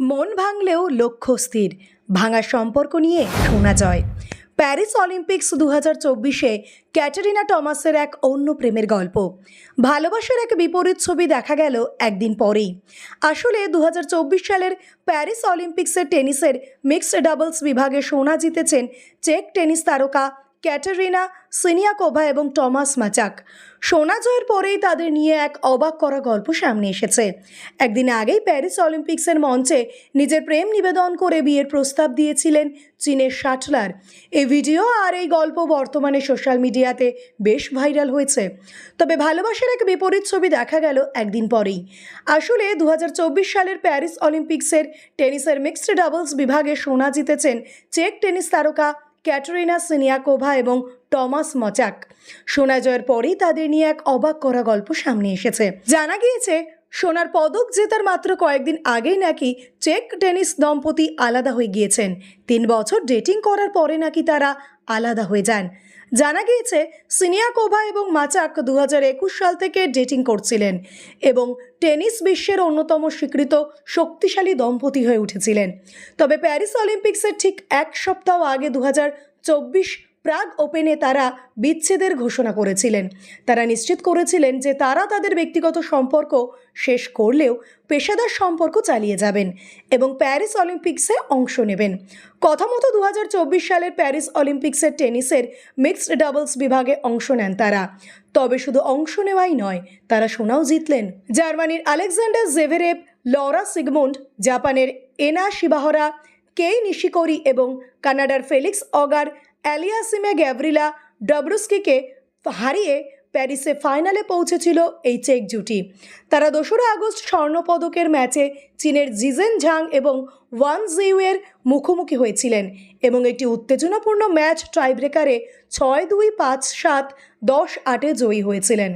মন ভাঙলেও লক্ষ্য স্থির, ভাঙা সম্পর্ক নিয়ে শোনা যায় প্যারিস অলিম্পিক্স দু হাজার চব্বিশে ক্যাটারিনা টমাসের এক অন্য প্রেমের গল্প। ভালোবাসার এক বিপরীত ছবি দেখা গেল একদিন পরেই। আসলে দু হাজার চব্বিশ সালের প্যারিস অলিম্পিক্সের টেনিসের মিক্সড ডাবলস বিভাগে সোনা জিতেছেন চেক টেনিস তারকা ক্যাটারিনা সিনিয়াকোভা এবং টমাস মাচাক। সোনা জয়ের পরেই তাদের নিয়ে এক অবাক করা গল্প সামনে এসেছে। একদিন আগেই প্যারিস অলিম্পিক্সের মঞ্চে নিজের প্রেম নিবেদন করে বিয়ের প্রস্তাব দিয়েছিলেন চীনের শাটলার। এই ভিডিও আর এই গল্প বর্তমানে সোশ্যাল মিডিয়াতে বেশ ভাইরাল হয়েছে। তবে ভালোবাসার এক বিপরীত ছবি দেখা গেল একদিন পরেই। আসলে দু হাজার চব্বিশ সালের প্যারিস অলিম্পিক্সের টেনিসের মিক্সড ডাবলস বিভাগে সোনা জিতেছেন চেক টেনিস তারকা ক্যাটারিনা সিনিয়াকোভা এবং টমাস মচাক। সোনা জয়ের পরেই তাদের নিয়ে এক অবাক করা গল্প সামনে এসেছে। জানা গিয়েছে সোনার পদক জেতার মাত্র কয়েকদিন আগেই নাকি চেক টেনিস দম্পতি আলাদা হয়ে গিয়েছেন। তিন বছর ডেটিং করার পরে নাকি তারা আলাদা হয়ে যান। জানা গিয়েছে, সিনিয়াকোভা এবং মাচাক দু সাল থেকে ডেটিং করছিলেন এবং টেনিস বিশ্বের অন্যতম স্বীকৃত শক্তিশালী দম্পতি হয়ে উঠেছিলেন। তবে প্যারিস অলিম্পিক্সের ঠিক এক সপ্তাহ আগে দু চব্বিশ প্রাগ ওপেনে তারা বিচ্ছেদের ঘোষণা করেছিলেন। তারা নিশ্চিত করেছিলেন যে তারা তাদের ব্যক্তিগত সম্পর্ক শেষ করলেও পেশাদার সম্পর্ক চালিয়ে যাবেন এবং প্যারিস অলিম্পিক্সে অংশ নেবেন। কথা মতো দু হাজার চব্বিশ সালের প্যারিস অলিম্পিক্সের টেনিসের মিক্সড ডাবলস বিভাগে অংশ নেন তারা। তবে শুধু অংশ নেওয়াই নয়, তারা সোনাও জিতলেন। জার্মানির আলেকজান্ডার জেভেরেভ, লরা সিগমুন্ড, জাপানের এনা শিবাহরা, কেই নিশিকোরি এবং কানাডার ফেলিক্স অগার অ্যালিয়াসিমে গ্যাব্রিলা ডব্রুস্কিকে হারিয়ে প্যারিসে ফাইনালে পৌঁছেছিল এই চেক জুটি। তারা দোসরা আগস্ট স্বর্ণপদকের ম্যাচে চীনের জিজেন ঝাং এবং ওয়ান জিউয়ের মুখোমুখি হয়েছিলেন এবং একটি উত্তেজনাপূর্ণ ম্যাচ টাইব্রেকারে ছয় দুই পাঁচ সাত দশ আটে জয়ী হয়েছিলেন।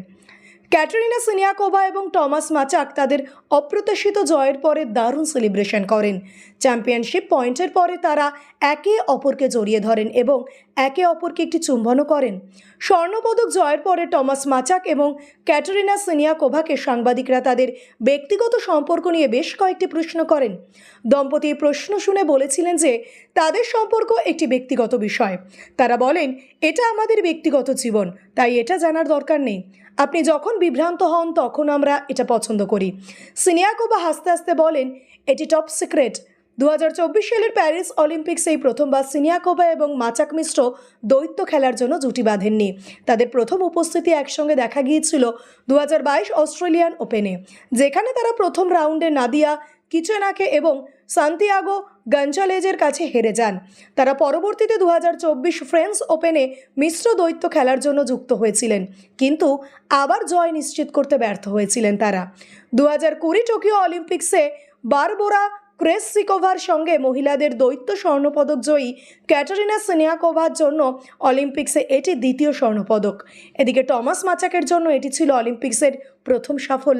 ক্যাটারিনা সিনিয়াকোভা এবং টমাস মাচাক তাদের অপ্রত্যাশিত জয়ের পরে দারুণ সেলিব্রেশন করেন। চ্যাম্পিয়নশিপ পয়েন্টের পরে তারা একে অপরকে জড়িয়ে ধরেন এবং একে অপরকে একটি চুম্বনও করেন। স্বর্ণপদক জয়ের পরে টমাস মাচাক এবং ক্যাটারিনা সিনিয়াকোভাকে সাংবাদিকরা তাদের ব্যক্তিগত সম্পর্ক নিয়ে বেশ কয়েকটি প্রশ্ন করেন। দম্পতির প্রশ্ন শুনে বলেছিলেন যে, তাদের সম্পর্ক একটি ব্যক্তিগত বিষয়। তারা বলেন, এটা আমাদের ব্যক্তিগত জীবন, তাই এটা জানার দরকার নেই। আপনি যখন বিভ্রান্ত হন, তখন আমরা এটা পছন্দ করি। সিনিয়াকোবা হাসতে হাসতে বলেন, এটি টপ সিক্রেট দু হাজার চব্বিশ সালের প্যারিস অলিম্পিক্সে এই প্রথমবার সিনিয়াকোবা এবং মাচাক মিশ্র দৈত্য খেলার জন্য জুটি বাঁধেননি। তাদের প্রথম উপস্থিতি একসঙ্গে দেখা গিয়েছিল দু হাজার বাইশ অস্ট্রেলিয়ান ওপেনে, যেখানে তারা প্রথম রাউন্ডে নাদিয়া কিচেনাকে এবং সান্তিয়াগো গঞ্জালেজের কাছে হেরে যান। তারা পরবর্তীতে দু হাজার ফ্রেন্স ওপেনে মিশ্র দৈত্য খেলার জন্য যুক্ত হয়েছিলেন, কিন্তু আবার জয় নিশ্চিত করতে ব্যর্থ হয়েছিলেন তারা। দু হাজার কুড়ি টোকিও অলিম্পিক্সে বারবোরা ক্রেস সিকোভার সঙ্গে মহিলাদের দৈত্য স্বর্ণপদক জয়ী ক্যাটারিনা সিনিয়াকোভার জন্য অলিম্পিক্সে এটি দ্বিতীয় স্বর্ণপদক। এদিকে টমাস মাচাকের জন্য এটি ছিল অলিম্পিক্সের প্রথম সাফল্য।